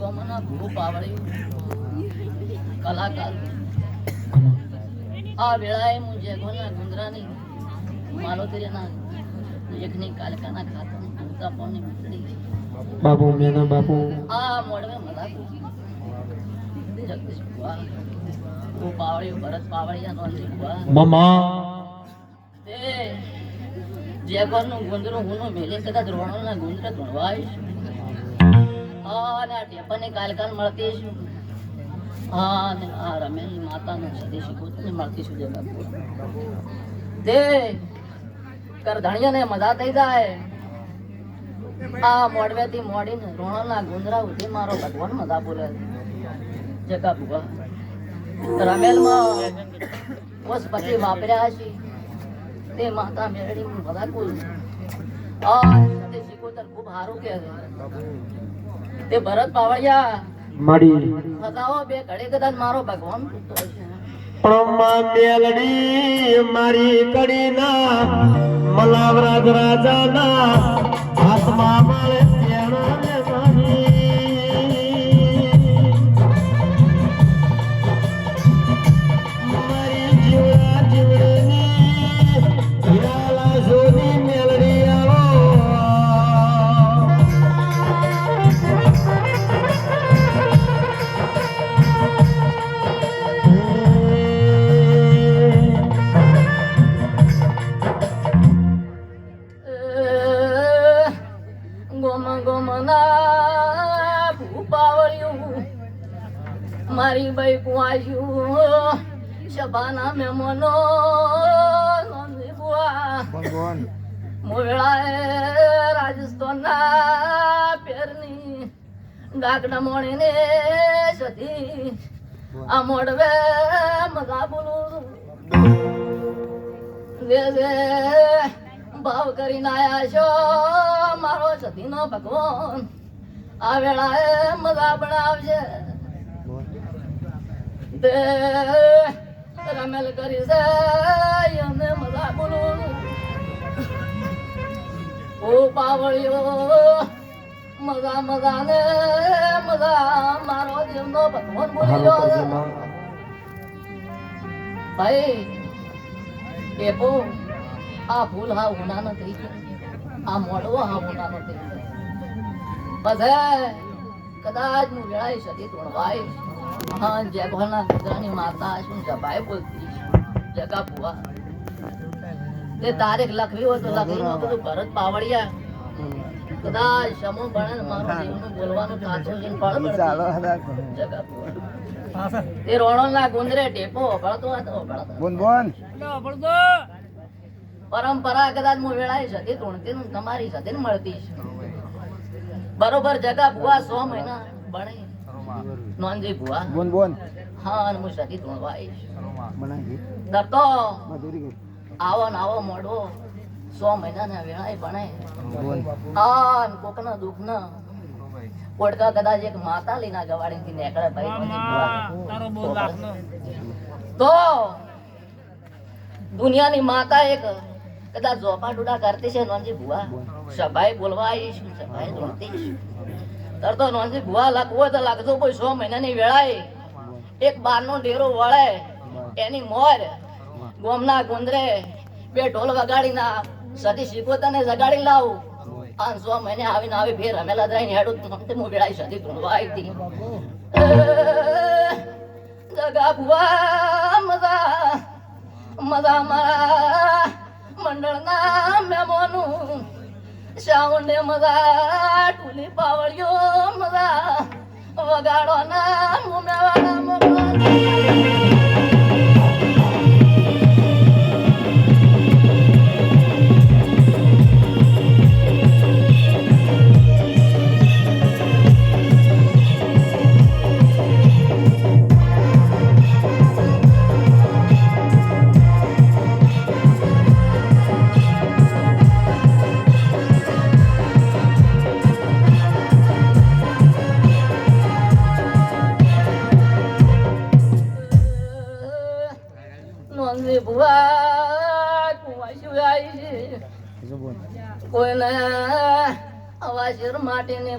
ગોમે કલાકાર. આ વેળાએ હું જેગોના ગુંદરાની માલોતરીના એકની કાલકાના પાણી બાપુ મેના બાપુ. આ મોડવે મલાકુ જગદીશ બુઆ હું પાવડી ભરત પાવડિયા નોંધી બુઆ મમા તે જેગોરનું ગુંદરું હુંનું મેલે કદાચ રોણોના ગુંદરે ધોળવાઈશ. હા અને આ ટેપાની કાલકાલ હા અને આ રમેલી માતાનું સદી શીખવતું મળતી છું જે તે કરધણિયાને મજા થઈ જાય. આ મોડવેથી મોડીને રોણોના ગુંદરા ઉઠી મારો ભગવાન મજા બોલે જગા ભુવા. રમેલમાં બસ પછી વાપર્યા છે. તે માતા મેળડી બધા કુલ આ સતી શીખોતર ખૂબ સારું કે તે ભરત પાવળિયા માડી. બતાવો બે ઘડે કદાચ મારો ભગવાન પ્રમા મેલડી મારી કડીના મલાવરાજ રાજાના હાથમાં મળે ડાકડા મોણીને સધી આ મોડવે મગા બોલું વે વે ભાવ કરીને આયા છો મારો સતીનો ભગવાન. આ વેળાએ મગા બનાવજે. તે રમેલ કરી છે અને મગા બોલું ઓ પાવળિયો મગા મગા મગા મારો દેવનો ભગવાન બોલ્યો ભાઈ એપો આ ફૂલ હા ઉના નથી આ મોડવો હા ઉના નથી પછી કદાચ હું વેળાઈ હા જગવાના ગુજરાની માતા શું બોલતી જગા ભુવા. તે તારીખ લખવી હોય તો લખી નો બધું ભરત પાવડિયા કદાચ સમૂહ ભણે મારું જીવનું બોલવાનું તે રોણો ના ગુંદરે ટેપો ભળતો હતો પરંપરા કદાચ હું વેળાઈ સતી તોણતી નું તમારી સાથે મળતી છે. બરોબર જગા ભુવા સો મહિના બને. નોંધી ભુવા. બોન હા અને હું સતી તોણવા આવીશ ગઈ. આવો ને આવો મોડો સો મહિના ને વેળાઈ આમ ને કોકના દુઃખ ઓડકા કદાચ એક માતા લીના ગવાડી થી નીકળે ભાઈ. તો દુનિયાની માતા એક કદાચ ઝોપા ડુડા કરતી છે નોનજી ભુવા. સભાઈ બોલવા આવી છું સભાઈ જોડતી છું. તર તો નોંધી ભુવા લાગવો હોય તો લાગતો કોઈ સો મહિનાની વેળાએ. એક બારનો ડેરો વળે એની મોર ગોમના ગુંદરે બે ઢોલ વગાડી ના સતી શીખોતા ને જગાડી લાવું આ સો મહિને આવીને આવી ફેર રમેલા જઈને હેડું નોંધી હું વેળાએ સતી ધૂળવા આવી હતી જગા ભુવા મજા મજા મારા મંડળના મહેમાનું સાઉન્ડે મજા ટુલી પાવળિયો મજા વગાડો ના મુમેવાળા મોકલા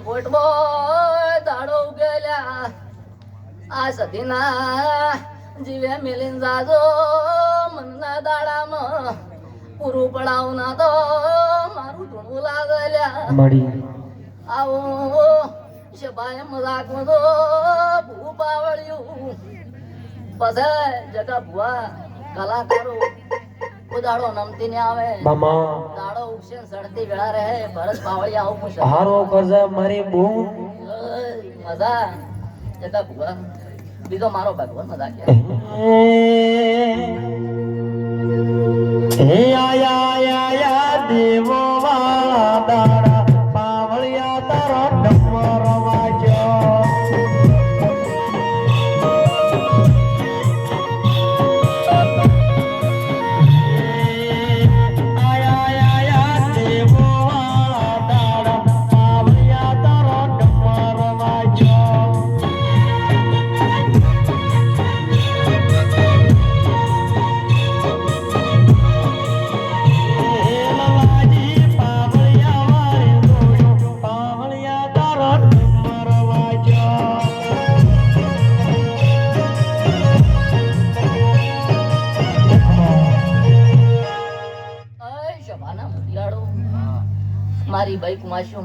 કોઈને અવાશીર માટીની ગોઠવો આ સધીના જીવે મિલીન જાજો મનના દાડામાં. પૂરું પડાવના તો મારું ધૂણું લાગલ્યા આવો શબાય મજાકમાં તો ભૂ પાવળ્યું. પછી જગા ભુવા કલાકારો ઉદાડો આવે. મામા. દાડો ઉગશે સડતી વેળા રહે. ભરત પાવળી આવું પૂછે. હારો કરજા મારી બહુ મજા. જગા ભુવા. બીજો મારો ભગવાન મજા કે. હે આયા આયા આયા દેવો.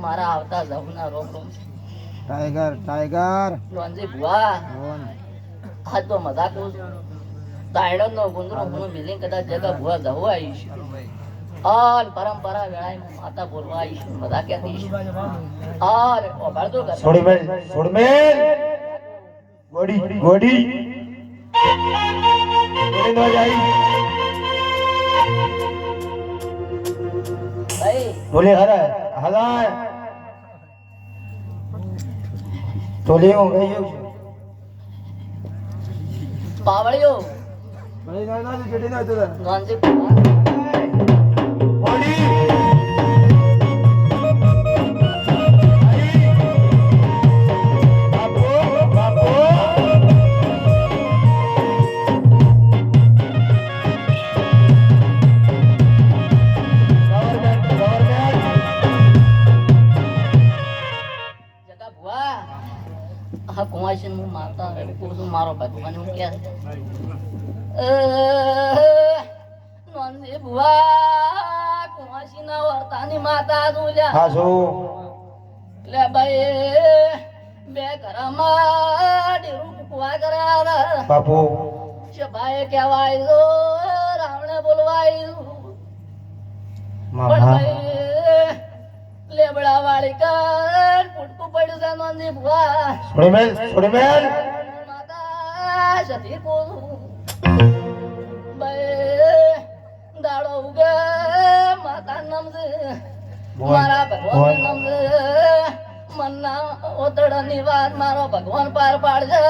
મારા આવતા જવના રોમ રોમ ટાઈગર ટાઈગર લોનજી ભુવા આ તો મજાક તાયડો નો ગુંદરો ગુનો મિલિંગ કદાચ જગા ભુવા જવું આવીશ. આન પરંપરા વેળાએ હું માતા બોલવા આવીશ. મજા ક્યાંથી આવીશ આર ઓભાળતો તો છોડી મેલ છોડી મેલ ગોડી ગોડી. ગોડી નો જાય ભાઈ. બોલે હરા હલાય. તોલે હું ગઈ છું પાવળિયો. ભાઈ ના ના જેડી ના તો હું ક્યાં નોંધી ભુવા કુમાશી ના વર્તાની માતા જોલ્યા હા શું લે ભાઈ બે ઘરમાં ડેરું કુકવા કર્યા બાપુ શભાએ કહેવાય તો રાવણે બોલવાય પણ ભાઈ લેબડા વાળી કર પડ્યું છે નોંધી ભુવા છોડી મેલ છોડી મેલ કોરું ભાઈ દાડો ઉગે માતા નમજે. મારા ભગવાન. નમજે. મનના ઓતડાની વાત મારો ભગવાન પાર પાડજે.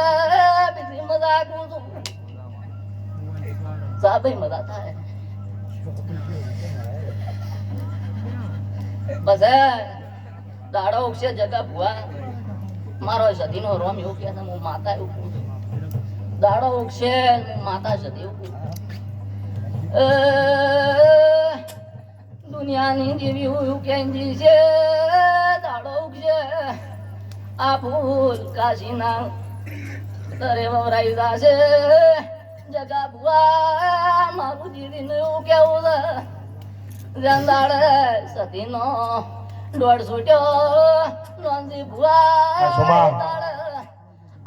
બીજી મજા કરું છું. જા મજા થાય. બસ. દાડો ઉગશે જગા ભુવા. મારો સતીનો રોમ એવું કે હું માતા એવું. દાડો ઉગશે માતા છું. અ, દુનિયાની દેવી હું કેન્દ્રી છે દાડો ઉગશે આ ફૂલ કાશીના તરે વવરાઈ જશે જગા ભુવા મારું દીદીને એવું કેવું છે જંદાળે સતીનો દોઢ છૂટ્યો નોંધી. ભુવા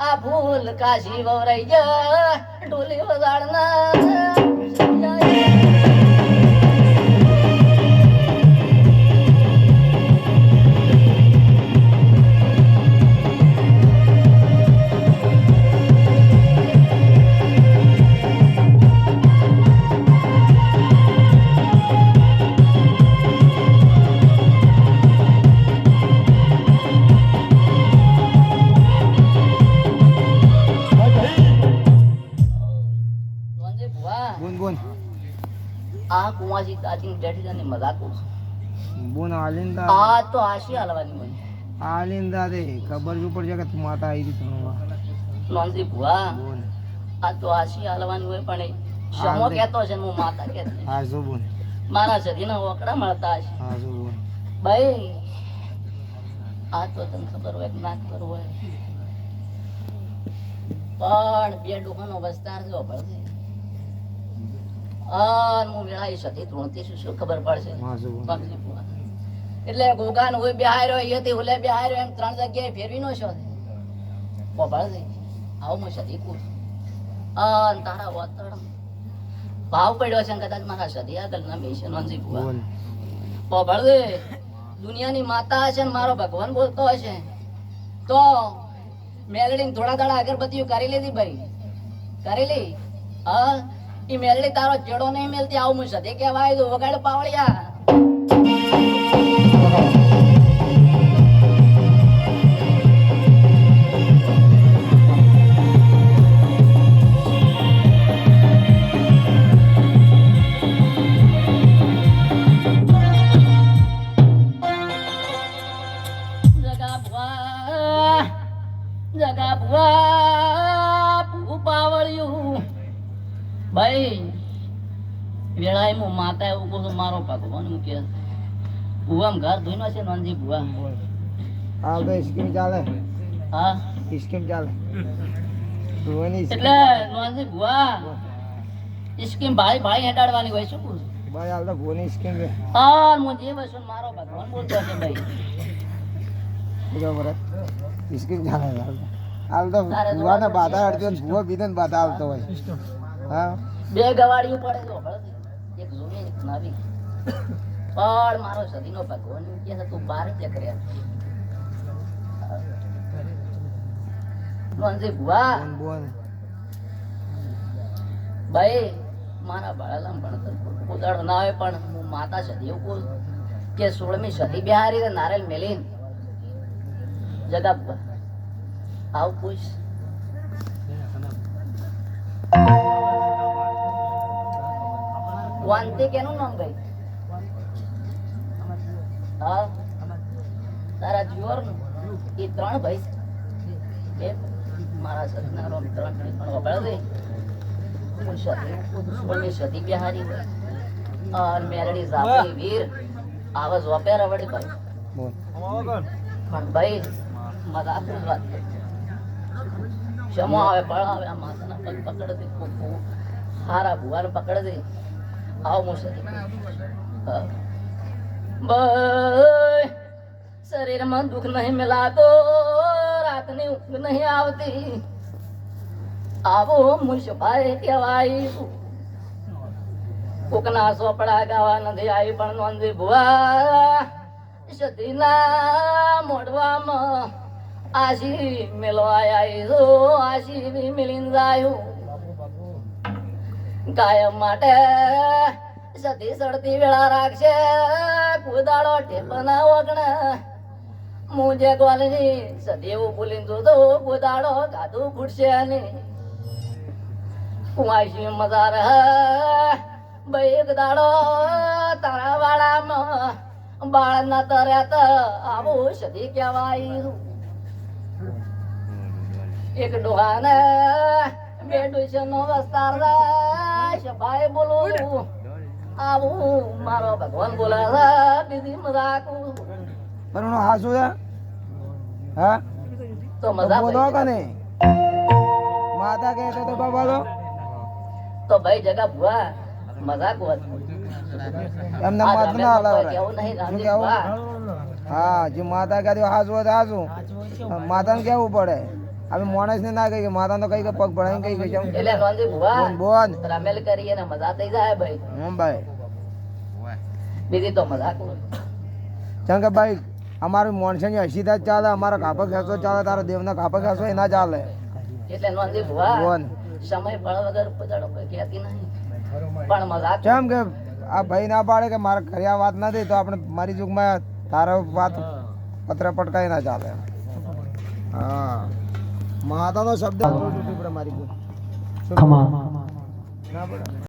આ ફૂલ કાશી વવરાઈ ગયા. ઢોલી વગાડના બોન બોન આ કુંવાજી દાદી બેઠી જાને મજાક છું. બોન આલિંદા. આ તો આશી હાલવાની મને આલિંદા દે ખબર જ ઉપર જગત માતા આવી તને. નોંધી ભુવા. બોન આ તો આશી હાલવાની હોય પણ શમો કેતો કહેતો છે હું માતા કે. હા જો બોન મારા સદીના ઓકડા મળતા છે હા જો બોન ભાઈ આ તો તને ખબર હોય ના ખબર હોય. પણ બે ડોહાનો વસ્તાર જો પડશે. અન હું એ સતી ત્રણથી શું ખબર પડશે. એટલે ગોગાન હોય બિહાર્યો અહીંયાથી ઓલે બિહાર એમ ત્રણ જગ્યાએ ફેરવી નો છો પોપાળજી આવું હું સતી કું અન તારા વતળ. ભાવ પડ્યો છે કદાચ મારા સદી આગળ ના બેસે નોંધી ભુવા. બોલ. પોપાળજી દુનિયાની માતા હશે ને મારો ભગવાન બોલતો હશે તો મેલડીને થોડા દાડા અગરબત્તીઓ કરી લીધી ભાઈ. કરી લી. હા? ઈ મેલડી તારો જેડો નહીં મેલતી આવું હું સદે કહેવાય તો વગાડ પાવળિયા. ભાઈ વેળાએ હું માતા એવું કહું છું મારો ભગવાન હું કે ભુવામ ઘર ધોઈનો છે નોનજી ભુવા. હા તો સ્કીમ ચાલે. હા? સ્કીમ ચાલે. ધોવાની એટલે નોનજી ભુવા સ્કીમ ભાઈ ભાઈ હેડાડવાની હોય શું? ભાઈ હાલ તો ભોની સ્કીમ છે. હા હું જે બસ મારો ભગવાન બોલતો છે ભાઈ? બરાબર સ્કીમ ચાલે. હાલ તો. ભુવાને ભૂવાને બાધા અડતી ભૂવો બાધા આવતો હોય. હા. બે ગવાડીઓ પડે તો એક જૂની એક નવી પણ મારો સદીનો ભગવાન કે તું બાર જ કર્યા નોંધી ભુવા. ભાઈ મારા બાળાલામ ભણતર ઉદાડો ના હોય પણ હું માતા સદી એવું કહું કે સોળમી સદી બિહારી ને નારેલ મેલીન. જગા આવું પૂછ. વાંતે કેનું નામ ભાઈ હા તારા જીવર એ ત્રણ ભાઈ છે. મારા સદના ત્રણ ભાઈ પણ વગાડો હું સતી સોળમી સદી બિહારી હોય મેરડી ઝાપડી વીર આવાજ ઝોપે રવડી ભાઈ પણ ભાઈ મજાક વાત છે. શમો આવે પણ આવે આ માતાના પગ પકડ દે કુકુ હારા ભુવાને પકડ દે આવો મુસી શરીરમાં દુઃખ નહીં મિલાતો, રાતની ઊંઘ નહીં આવતી. આવો મુશભાઈ કહેવાય કોકના સોપડા ગાવા નથી આવી, પણ નોંધી ભુવા. સતીના મોઢવામાં આશી મેલવાય જો, આશી બી મિલીન જાયું. કાયમ માટે સતી સડતી વેળા રાખશે કુદાડો ટેપના વગણ. મુજે ગોલની સતી એવું બોલીને જોતો કુદાડો ગાધું ફૂટશે નહીં. કુમાશી મજા રહે ભાઈ એક દાડો તારા વાળામાં. બાળ ના તર્યા તો આવું સદી છે નો વસ્તાર ભાઈ બોલું. આવું મારો ભગવાન બોલે છે બીજી મજાક પણ એનો હાસુ છે. હા? તો મજા બોલો કે પડી. માતા કહે તો તો બાબા તો. તો ભાઈ જગા ભુવા મજાક હોત એમને મત ના. નહીં. હા જે માતા કહે હાસુ હોય તો હાસુ. માતાને કેવું પડે? હવે માણસ ને ના કહી કે માતા તો કઈ કે પગ ભણાઈ કઈ જાઉં એટલે નોંધી ભુવા બોન રમેલ કરીએ ને મજા થઈ જાય ભાઈ. હમ ભાઈ. બીજી તો મજાક. જેમ કે ભાઈ અમારું મોણસની હસીતા જ ચાલે અમારા કાપક ખેંચો ચાલે તારા દેવના કાપા ખેંચો એ ના ચાલે. એટલે નોંધી ભુવા બોન. સમય ફળ વગર પધારો કોઈ કહેતી નહીં. પણ મજાક જેમ કે આ ભાઈ ના પાડે કે મારા કર્યા વાત નથી તો આપણે મારી જુગમાં તારો વાત પત્ર પટકાઈ ના ચાલે. હા. માતાનો શબ્દ મારી શું ના